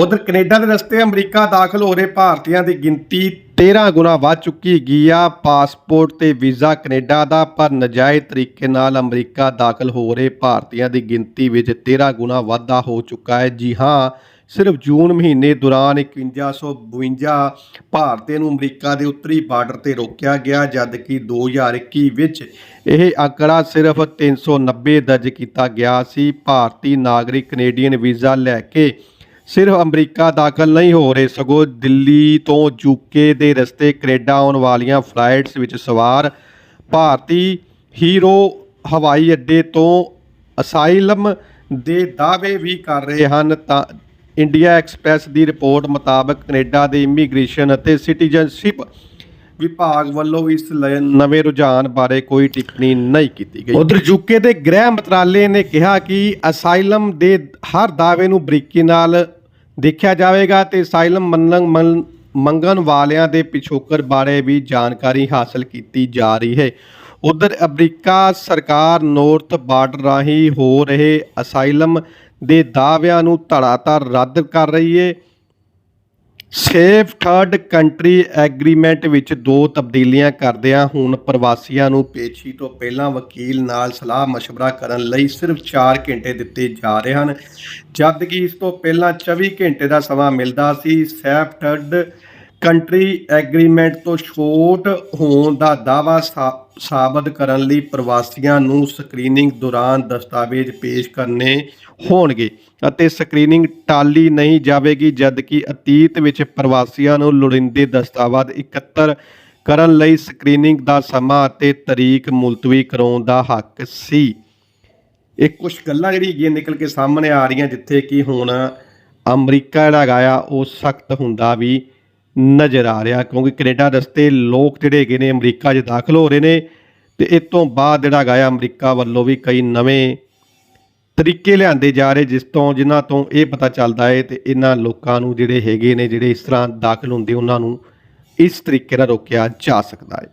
ਉਧਰ ਕੈਨੇਡਾ ਦੇ ਰਸਤੇ ਅਮਰੀਕਾ ਦਾਖਲ ਹੋ ਰਹੇ ਭਾਰਤੀਆਂ ਦੀ ਗਿਣਤੀ 13 ਗੁਣਾ ਵੱਧ ਚੁੱਕੀ ਗਈ ਆ। ਪਾਸਪੋਰਟ ਤੇ ਵੀਜ਼ਾ ਕੈਨੇਡਾ ਦਾ, ਪਰ ਨਜਾਇਜ਼ ਤਰੀਕੇ ਨਾਲ ਅਮਰੀਕਾ ਦਾਖਲ ਹੋ ਰਹੇ ਭਾਰਤੀਆਂ ਦੀ ਗਿਣਤੀ ਵਿੱਚ 13 ਗੁਣਾ ਵਾਧਾ ਹੋ ਚੁੱਕਾ ਹੈ। ਜੀ ਹਾਂ, ਸਿਰਫ ਜੂਨ ਮਹੀਨੇ ਦੌਰਾਨ 5152 ਭਾਰਤੀਆਂ ਨੂੰ ਅਮਰੀਕਾ ਦੇ ਉੱਤਰੀ ਬਾਰਡਰ ਤੇ ਰੋਕਿਆ ਗਿਆ ਜਦ ਕਿ 2021 ਵਿੱਚ ਇਹ ਅੰਕੜਾ ਸਿਰਫ 390 ਦਰਜ ਕੀਤਾ ਗਿਆ ਸੀ। ਭਾਰਤੀ ਨਾਗਰਿਕ ਕੈਨੇਡੀਅਨ ਵੀਜ਼ਾ ਲੈ ਕੇ ਸਿਰਫ ਅਮਰੀਕਾ ਦਾਖਲ ਨਹੀਂ ਹੋ ਰਹੇ, ਸਗੋਂ ਦਿੱਲੀ ਤੋਂ ਯੂਕੇ ਦੇ ਰਸਤੇ ਕੈਨੇਡਾ ਆਉਣ ਵਾਲੀਆਂ ਫਲਾਈਟਸ ਵਿੱਚ ਸਵਾਰ ਭਾਰਤੀ ਹੀਰੋ ਹਵਾਈ ਅੱਡੇ ਤੋਂ ਅਸਾਈਲਮ ਦੇ ਦਾਅਵੇ ਵੀ ਕਰ ਰਹੇ ਹਨ। ਤਾਂ ਇੰਡੀਆ ਐਕਸਪ੍ਰੈਸ ਦੀ ਰਿਪੋਰਟ ਮੁਤਾਬਕ ਕੈਨੇਡਾ ਦੇ ਇਮੀਗ੍ਰੇਸ਼ਨ ਅਤੇ ਸਿਟੀਜ਼ਨਸ਼ਿਪ ਵਿਭਾਗ ਵੱਲੋਂ ਇਸ ਲ- ਨਵੇਂ ਰੁਝਾਨ ਬਾਰੇ ਕੋਈ ਟਿੱਪਣੀ ਨਹੀਂ ਕੀਤੀ ਗਈ। ਉਧਰ ਯੂਕੇ ਦੇ ਗ੍ਰਹਿ ਮੰਤਰਾਲੇ ਨੇ ਕਿਹਾ ਕਿ ਅਸਾਈਲਮ ਦੇ ਹਰ ਦਾਅਵੇ ਨੂੰ ਬਰੀਕੀ ਨਾਲ ਦੇਖਿਆ ਜਾਵੇਗਾ ਤੇ ਅਸਾਈਲਮ ਮੰਨਣ ਮੰਨ- ਮੰਗਣ ਵਾਲਿਆਂ ਦੇ ਪਿਛੋਕੜ ਬਾਰੇ ਵੀ ਜਾਣਕਾਰੀ ਹਾਸਲ ਕੀਤੀ ਜਾ ਰਹੀ ਹੈ। ਉਧਰ ਅਮਰੀਕਾ ਸਰਕਾਰ ਨੌਰਥ ਬਾਰਡਰ ਰਾਹੀਂ ਹੋ ਰਹੇ ਅਸਾਈਲਮ ਦੇ ਦਾਅਵਿਆਂ ਨੂੰ ਧੜਾਧੜ ਰੱਦ ਕਰ ਰਹੀ ਹੈ। ਸੇਫ ਥਰਡ ਕੰਟਰੀ ਐਗਰੀਮੈਂਟ ਵਿੱਚ ਦੋ ਤਬਦੀਲੀਆਂ ਕਰਦਿਆਂ ਹੁਣ ਪ੍ਰਵਾਸੀਆਂ ਨੂੰ ਪੇਸ਼ੀ ਤੋਂ ਪਹਿਲਾਂ ਵਕੀਲ ਨਾਲ ਸਲਾਹ مشਵਰਾ ਕਰਨ ਲਈ ਸਿਰਫ 4 ਘੰਟੇ ਦਿੱਤੇ ਜਾ ਰਹੇ ਹਨ। ਜਦਕਿ ਇਸ ਤੋਂ ਪਹਿਲਾਂ 24 ਘੰਟੇ ਦਾ ਸਮਾਂ ਮਿਲਦਾ ਸੀ, ਸੇਫ ਥਰਡ ਕੰਟਰੀ ਐਗਰੀਮੈਂਟ ਤੋਂ ਛੋਟ ਹੋਣ ਦਾ ਦਾਅਵਾ ਸਾ- ਸਾਬਤ ਕਰਨ ਲਈ ਪ੍ਰਵਾਸੀਆਂ ਨੂੰ ਸਕਰੀਨਿੰਗ ਦੌਰਾਨ ਦਸਤਾਵੇਜ਼ ਪੇਸ਼ ਕਰਨੇ ਹੋਣਗੇ ਅਤੇ ਸਕਰੀਨਿੰਗ ਟਾਲੀ ਨਹੀਂ ਜਾਵੇਗੀ, ਜਦਕਿ ਅਤੀਤ ਵਿੱਚ ਪ੍ਰਵਾਸੀਆਂ ਨੂੰ ਲੋੜੀਂਦੇ ਦਸਤਾਵੇਜ਼ ਇਕੱਤਰ ਕਰਨ ਲਈ ਸਕਰੀਨਿੰਗ ਦਾ ਸਮਾਂ ਅਤੇ ਤਰੀਕ ਮੁਲਤਵੀ ਕਰਾਉਣ ਦਾ ਹੱਕ ਸੀ। ਇਹ ਕੁਝ ਗੱਲਾਂ ਜਿਹੜੀ ਹੈਗੀਆਂ ਨਿਕਲ ਕੇ ਸਾਹਮਣੇ ਆ ਰਹੀਆਂ, ਜਿੱਥੇ ਕਿ ਹੁਣ ਅਮਰੀਕਾ ਜਿਹੜਾ ਹੈਗਾ ਆ, ਉਹ ਸਖਤ ਹੁੰਦਾ ਵੀ ਨਜ਼ਰ ਆ ਰਿਹਾ, ਕਿਉਂਕਿ ਕੈਨੇਡਾ ਰਸਤੇ ਲੋਕ ਜਿਹੜੇ ਹੈਗੇ ਨੇ ਅਮਰੀਕਾ 'ਚ ਦਾਖਲ ਹੋ ਰਹੇ ਨੇ ਤੇ ਇਸ ਤੋਂ ਬਾਅਦ ਜਿਹੜਾ ਹੈਗਾ ਆ ਅਮਰੀਕਾ ਵੱਲੋਂ ਵੀ ਕਈ ਨਵੇਂ ਤਰੀਕੇ ਲਿਆਂਦੇ ਜਾ ਰਹੇ, ਜਿਸ ਤੋਂ ਜਿਨ੍ਹਾਂ ਤੋਂ ਇਹ ਪਤਾ ਚੱਲਦਾ ਹੈ ਤੇ ਇਹਨਾਂ ਲੋਕਾਂ ਨੂੰ ਜਿਹੜੇ ਹੈਗੇ ਨੇ, ਜਿਹੜੇ ਇਸ ਤਰ੍ਹਾਂ ਦਾਖਲ ਹੁੰਦੇ, ਉਹਨਾਂ ਨੂੰ ਇਸ ਤਰੀਕੇ ਨਾਲ ਰੋਕਿਆ ਜਾ ਸਕਦਾ ਹੈ।